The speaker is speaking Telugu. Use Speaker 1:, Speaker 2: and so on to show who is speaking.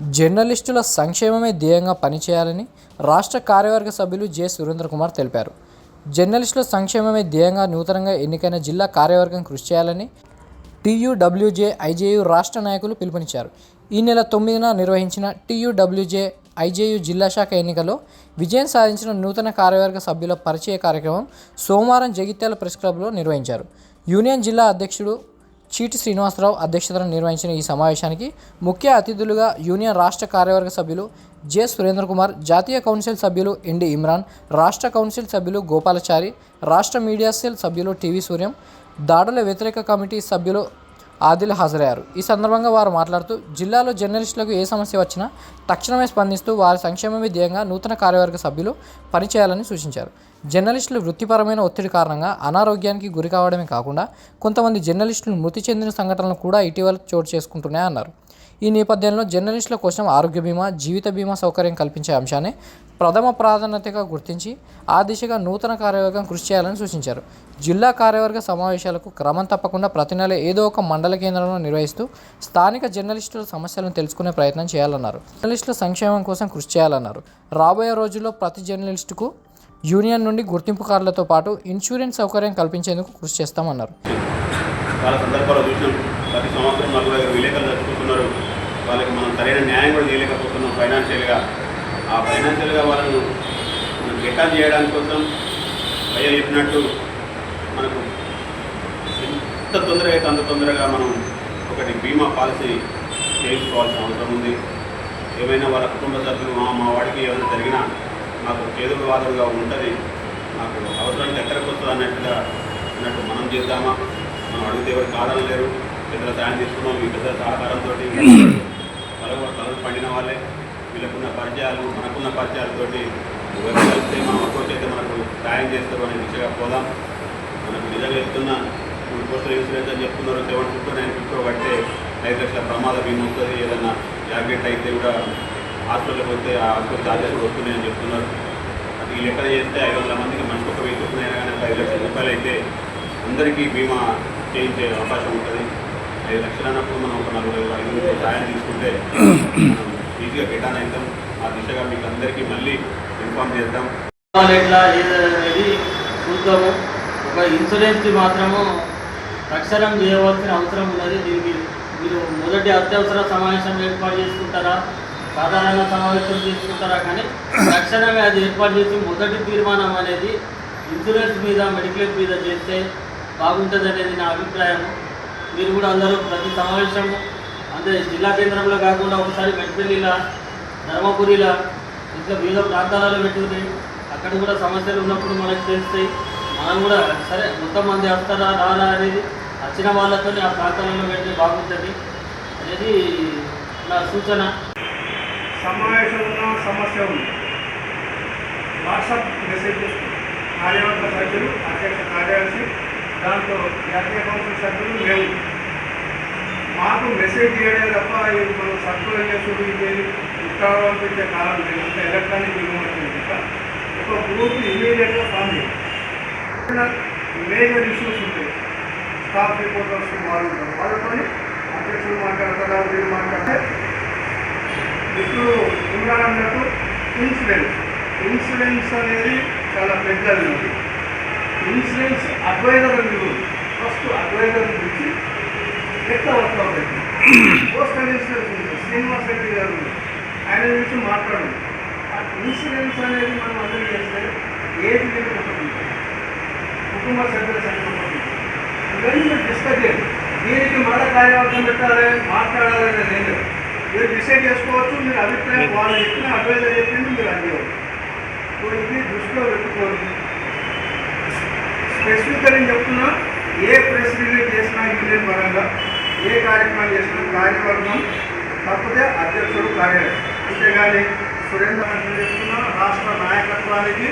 Speaker 1: జర్నలిస్టుల సంక్షేమమే ధ్యేయంగా పనిచేయాలని రాష్ట్ర కార్యవర్గ సభ్యులు జె. సురేంద్ర కుమార్ తెలిపారు. జర్నలిస్టుల సంక్షేమమే ధ్యేయంగా నూతనంగా ఎన్నికైన జిల్లా కార్యవర్గం కృషి చేయాలని టీయూడబ్ల్యూజే ఐజేయు రాష్ట్ర నాయకులు పిలుపునిచ్చారు. ఈ నెల తొమ్మిదిన నిర్వహించిన టీయూడబ్ల్యూజే ఐజేయు జిల్లా శాఖ ఎన్నికలో విజయం సాధించిన నూతన కార్యవర్గ సభ్యుల పరిచయ కార్యక్రమం సోమవారం జగిత్యాల ప్రెస్ క్లబ్లో నిర్వహించారు. యూనియన్ జిల్లా అధ్యక్షుడు చీటి శ్రీనివాసరావు అధ్యక్షతన నిర్వహించిన ఈ సమావేశానికి ముఖ్య అతిథులుగా యూనియన్ రాష్ట్ర కార్యవర్గ సభ్యులు జె సురేంద్ర కుమార్ జాతీయ కౌన్సిల్ సభ్యులు ఎండి ఇమ్రాన్ రాష్ట్ర కౌన్సిల్ సభ్యులు గోపాలచారి రాష్ట్ర మీడియా సెల్ సభ్యులు టీవీ సూర్యం దాడుల వ్యతిరేక కమిటీ సభ్యులు ఆదిల్ హాజరయ్యారు. ఈ సందర్భంగా వారు మాట్లాడుతూ జిల్లాలో జర్నలిస్టులకు ఏ సమస్య వచ్చినా తక్షణమే స్పందిస్తూ వారి సంక్షేమమే ధ్యేయంగా నూతన కార్యవర్గ సభ్యులు పనిచేయాలని సూచించారు. జర్నలిస్టులు వృత్తిపరమైన ఒత్తిడి కారణంగా అనారోగ్యానికి గురి కావడమే కాకుండా కొంతమంది జర్నలిస్టులు మృతి చెందిన సంఘటనలు కూడా ఇటీవల చోటు చేసుకుంటున్నాయన్నారు. ఈ నేపథ్యంలో జర్నలిస్టుల కోసం ఆరోగ్య బీమా జీవిత బీమా సౌకర్యం కల్పించే అంశాన్ని ప్రథమ ప్రాధాన్యతగా గుర్తించి ఆ దిశగా నూతన కార్యవర్గం కృషి చేయాలని సూచించారు. జిల్లా కార్యవర్గ సమావేశాలకు క్రమం తప్పకుండా ప్రతి నెల ఏదో ఒక మండల కేంద్రంలో నిర్వహిస్తూ స్థానిక జర్నలిస్టుల సమస్యలను తెలుసుకునే ప్రయత్నం చేయాలన్నారు. జర్నలిస్టుల సంక్షేమం కోసం కృషి చేయాలన్నారు. రాబోయే రోజుల్లో ప్రతి జర్నలిస్టుకు యూనియన్ నుండి గుర్తింపు కార్డులతో పాటు ఇన్సూరెన్స్ సౌకర్యం కల్పించేందుకు కృషి చేస్తామన్నారు.
Speaker 2: చాలా చూసినాం ప్రతి సంవత్సరం నలుగురు ఐదు విలేకరులు చచ్చిపోతున్నారు వాళ్ళకి మనం సరైన న్యాయం కూడా చేయలేకపోతున్నాం ఫైనాన్షియల్గా. ఆ ఫైనాన్షియల్గా వాళ్ళను మనం రిటర్న్ చేయడానికి కోసం భయ చెప్పినట్టు మనకు ఎంత తొందరగా అయితే అంత తొందరగా మనం ఒకటి బీమా పాలసీ చేయించుకోవాల్సిన అవసరం ఉంది. ఏమైనా వాళ్ళ కుటుంబ సభ్యులు మా మా వాడికి ఏమైనా జరిగినా మాకు చేదుడు వాదుడుగా ఉంటుంది. మాకు అవసరానికి ఎక్కడికి వస్తుంది అన్నట్టుగా అన్నట్టు మనం చేద్దామా? మనం అడిగితే ఎవరు కాదని లేరు. పెద్దల సాయం తీసుకున్నాం. మీ పెద్దల సహకారంతో కలవ కలలు పండిన వాళ్ళే. వీళ్ళకున్న పరిచయాలు మనకున్న పరిచయాలతోటి ఎవరు కలిస్తే మనం అప్రోచ్ మనకు సాయం చేస్తారు అనే దిశగా పోదాం. మనకు నిజంగా చెప్తున్నా మూడు కోట్ల ఇన్సూరెన్స్ అని చెప్తున్నారు సెవెన్ ఫిఫ్టీ నైన్ ఫిఫ్టీ కడితే ఐదు లక్షల ప్రమాద బీమా వస్తుంది ఏదన్నా యాక్సిడెంట్ అయితే కూడా హాస్పిటల్కి పోతే ఆ హాస్పిటల్ ఛార్జెస్ కూడా వస్తున్నాయని చెప్తున్నారు. అది ఈ లెక్కన చేస్తే ఐదు వందల మందికి మనిషికి ఒక వెయ్యి అయినా కానీ ఐదు లక్షల రూపాయలు అయితే అందరికీ బీమా చేయించే అవకాశం ఉంటుంది. ఐదు లక్షలు అన్నప్పుడు మనం ఒక నలుగురు ఐదు సాయం తీసుకుంటే ఈజీగా రిటర్న్ అవుతాం ఆ దిశగా మీకు అందరికీ మళ్ళీ ఇన్ఫార్మ్ చేద్దాం.
Speaker 3: ఎట్లా ఏదనేది చూద్దాము. ఒక ఇన్సూరెన్స్ మాత్రము తక్షణం చేయవలసిన అవసరం ఉన్నది. దీనికి మీరు మొదటి అత్యవసర సమావేశం ఏర్పాటు చేసుకుంటారా? సాధారణ సమావేశం చేసుకుంటారా? కానీ తక్షణమే అది ఏర్పాటు చేసి మొదటి తీర్మానం అనేది ఇన్సూరెన్స్ మీద మెడిక్లెయిమ్ మీద చేస్తే బాగుంటుంది అనేది నా అభిప్రాయం మీరు కూడా అందరూ ప్రతి సమావేశము అంటే జిల్లా కేంద్రంలో కాకుండా ఒకసారి మెట్పల్లిలా ధర్మపురిలా ఇట్లా వివిధ ప్రాంతాలలో పెట్టుకుని అక్కడ కూడా సమస్యలు ఉన్నప్పుడు మనకు తెలుస్తాయి. మనం కూడా సరే మొత్తం మంది వస్తారా రారా అనేది వచ్చిన వాళ్ళతో ఆ ప్రాంతాలలో పెట్టి బాగుంటుంది అనేది నా సూచన.
Speaker 4: సమావేశం ఉన్న సమస్య ఉంది. వాట్సాప్ మెసేజ్ కార్యవర్గ సభ్యులు అధ్యక్ష కార్యదర్శి దాంట్లో జాతీయ కౌన్సిల్ సభ్యులు మేము మాకు మెసేజ్ చేయడం తప్ప ఇది మనం సర్కులర్ చేసుడు ఇది ఇక్కడ కాలం లేదు. అంత ఎలక్ట్రానిక్ ఇవ్వడం ఒక గ్రూప్ ఇమీడియట్గా ఫామ్ చేయాలి మేజర్ ఇష్యూస్ ఉంటాయి స్టాఫ్ రిపోర్టర్స్ వాళ్ళు ఉంటారు. వాళ్ళతోని అధ్యక్షులు మాట్లాడతారా వీళ్ళు మాట్లాడితే ఇప్పుడు ఇమ్రాన్ అన్నట్టు ఇన్సూరెన్స్ ఇన్సూరెన్స్ అనేది చాలా పెద్దది. ఇన్సూరెన్స్ అడ్వైజర్ అని ఫస్ట్ అడ్వైజర్ ఎట్లా శ్రీనివాస్ రెడ్డి గారు ఆయన గురించి మాట్లాడండి ఆ ఇన్సూరెన్స్ అనేది మనం అందరూ చేస్తే ఏది లిమిట్ కుటుంబ సభ్యుల సంఖ్య ఇవన్నీ మీరు డిస్కస్ చేయండి దీనికి మళ్ళీ కార్యవర్గం పెట్టాలి లేదు మీరు డిసైడ్ చేసుకోవచ్చు మీరు అభిప్రాయం వాళ్ళు చెప్పిన అడ్వైజర్ చెప్పింది మీరు అందేవారు సో ఇది దృష్టిలో పెట్టుకొని స్పెసిఫికల్ చెప్తున్నా ఏ ప్రెస్ రిలీజ్ చేసినా యూనియన్ పరంగా ఏ కార్యక్రమం చేసిన కార్యవర్గం తప్పితే అధ్యక్షుడు కార్యాలయం. అంతేగాని సురేంద్ర మంత్రి చెప్తున్నా రాష్ట్ర నాయకత్వానికి